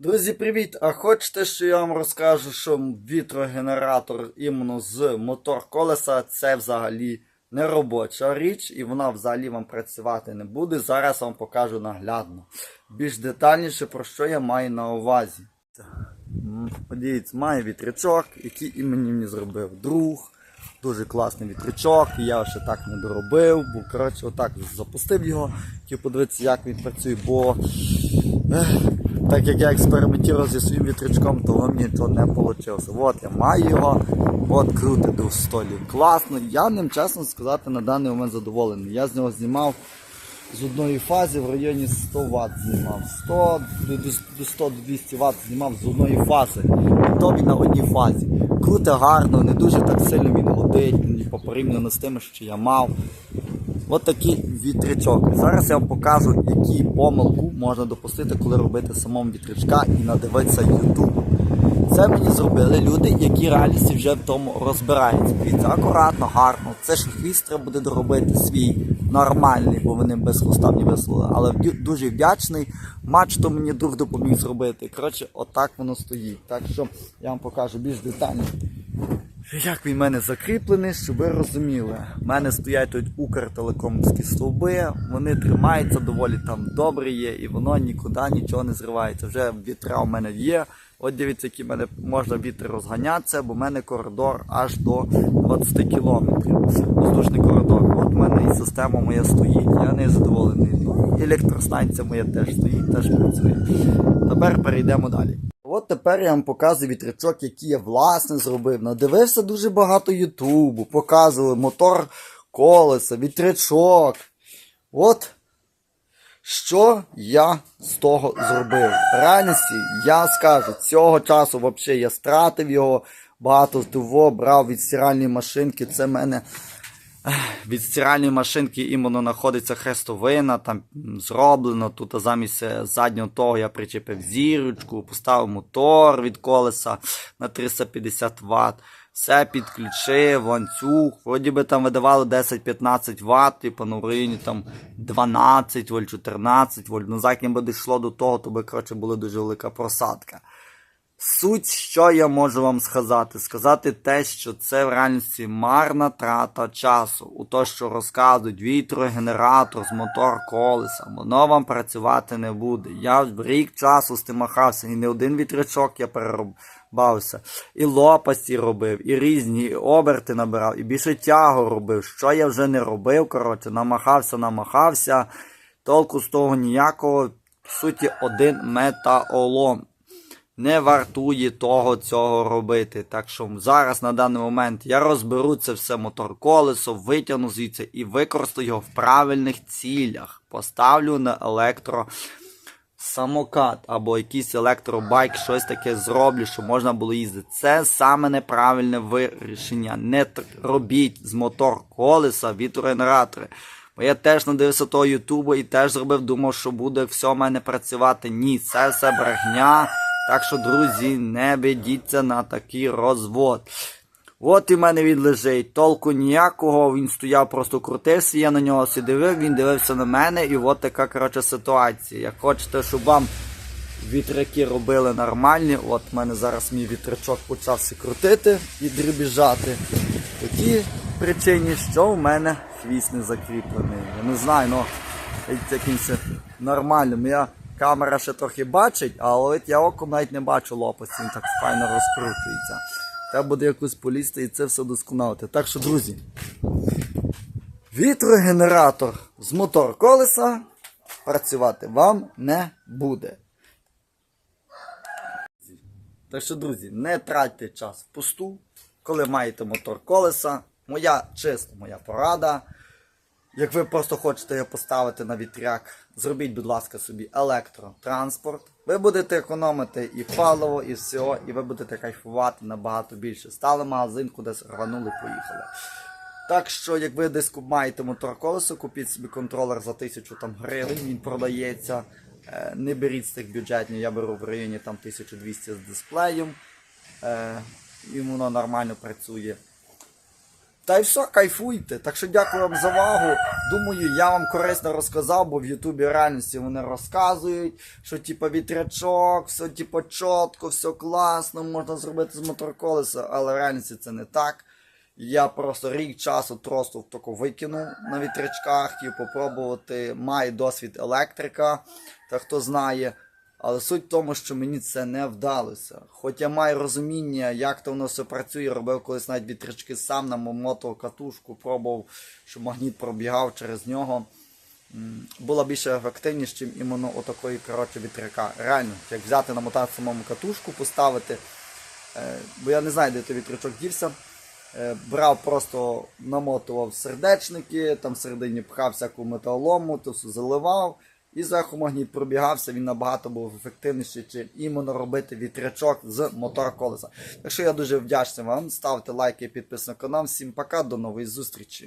Друзі, привіт! А хочете, що я вам розкажу, що вітрогенератор іменно з мотор колеса це взагалі не робоча річ, і вона взагалі вам працювати не буде. Зараз вам покажу наглядно. Більш детальніше про що я маю на увазі. Подивіться, має вітрячок, який і мені зробив друг. Дуже класний вітрячок, я ще так не доробив, бо коротше отак запустив його, хотів подивитися, як він працює, бо так як я експериментував зі своїм вітрячком, то воно мені то не вийшло. От я маю його, от крути до столі. Класно. Я ним чесно сказати на даний момент задоволений. Я з нього знімав з одної фази в районі 100 Вт знімав. 100 до- до до 100-200 Вт знімав з одної фази. І він на одній фазі. Круте гарно, не дуже так сильно він ні порівняно з тим, що я мав. От такий вітрячок. Зараз я вам покажу, які помилку можна допустити, коли робити самому вітрячка і надивитися YouTube. Це мені зробили люди, які реальності вже в тому розбираються. Дивіться, акуратно, гарно. Це ж хвіст треба буде доробити свій нормальний, бо вони без хвоста мені вислали. Але дуже вдячний. Матч то мені друг допоміг зробити. Коротше, отак воно стоїть. Так що я вам покажу більш детально. Як він в мене закріплений, щоб ви розуміли. У мене стоять тут укртелекомські стовби, вони тримаються доволі там добре є, і воно нікуди нічого не зривається. Вже вітра у мене є. От дивіться, в мене можна вітер розганятися, бо в мене коридор аж до 20 кілометрів. Воздушний коридор. От в мене і система моя стоїть. Я не задоволений. Ну, електростанція моя теж стоїть, теж працює. Тепер перейдемо далі. От тепер я вам показую вітрячок, який я власне зробив. Надивився дуже багато Ютубу, показували мотор колеса, вітрячок. От що я з того зробив. В реальності я скажу, цього часу взагалі я стратив його, багато того брав від стиральної машинки. Це мене від стиральної машинки іменно знаходиться хрестовина, там зроблено. Тут а замість е, заднього того я причепив зірочку, поставив мотор від колеса на 350 Вт. Все підключив, ланцюг. Вроді би там видавало 10-15 Вт, ну, в районі там 12 вольт, 14 вольт. Ну, як би дійшло до того, то би, коротше, була дуже велика просадка. Суть, що я можу вам сказати? Сказати те, що це в реальності марна трата часу. У то, що розказують вітрогенератор з мотор колеса, воно вам працювати не буде. Я в рік часу з тим махався, і не один вітрячок я перерубався. І лопасті робив, і різні і оберти набирав, і більше тягу робив. Що я вже не робив, коротше, намахався, намахався. Толку з того ніякого. В суті, один метаолом не вартує того цього робити. Так що зараз на даний момент я розберу це все мотор колесо, витягну звідси і використаю його в правильних цілях. Поставлю на електро самокат або якийсь електробайк, щось таке зроблю, щоб можна було їздити. Це саме неправильне вирішення. Не робіть з мотор колеса вітрогенератори. Бо я теж надивився того Ютубу і теж зробив, думав, що буде все в мене працювати. Ні, це все брехня. Так що, друзі, не ведіться на такий розвод. От і в мене він лежить. Толку ніякого, він стояв, просто крутився, я на нього сидив, він дивився на мене, і от така коротше ситуація. Як хочете, щоб вам вітряки робили нормальні, от в мене зараз мій вітрячок почався крутити і дрібіжати. Тій причині, що в мене хвіст не закріплений. Я не знаю, ну якимось нормальним. Я камера ще трохи бачить, але я оком навіть не бачу лопасті, він так файно розкручується. Треба буде якусь полізти і це все досконалити. Так що, друзі, вітрогенератор з мотор колеса працювати вам не буде. Так що, друзі, не тратьте час впусту, коли маєте мотор колеса. Моя чисто моя порада. Як ви просто хочете його поставити на вітряк, зробіть, будь ласка, собі електротранспорт. Ви будете економити і паливо, і все, і ви будете кайфувати набагато більше. Стали магазин, кудись рванули, поїхали. Так що, як ви десь маєте мотор колесо, купіть собі контролер за тисячу там гривень, він продається. Е, Не беріть з тих бюджетних, я беру в районі там 1200 з дисплеєм. Е, І воно нормально працює. Та й все, кайфуйте. Так що дякую вам за увагу. Думаю, я вам корисно розказав, бо в Ютубі реальності вони розказують, що типа вітрячок, все типа чітко, все класно, можна зробити з моторколеса, але в реальності це не так. Я просто рік часу тросту тако викинув на вітрячках, хотів попробувати. Маю досвід електрика, та хто знає. Але суть в тому, що мені це не вдалося. Хоч я маю розуміння, як то воно все працює, робив колись навіть вітрячки сам на мотокатушку, пробував, щоб магніт пробігав через нього. Була більше ефективніше, ніж іменно отакої коротше вітряка. Реально, як взяти намотати самому катушку, поставити. Е, бо я не знаю, де той вітрячок дівся. Е, брав просто намотував сердечники, там всередині пхав всяку металолому, то все заливав. І зверху пробігався, він набагато був ефективніший, чим іменно робити вітрячок з мотор колеса. Так що я дуже вдячний вам. Ставте лайки підписуйтесь на канал. Всім пока, до нової зустрічі.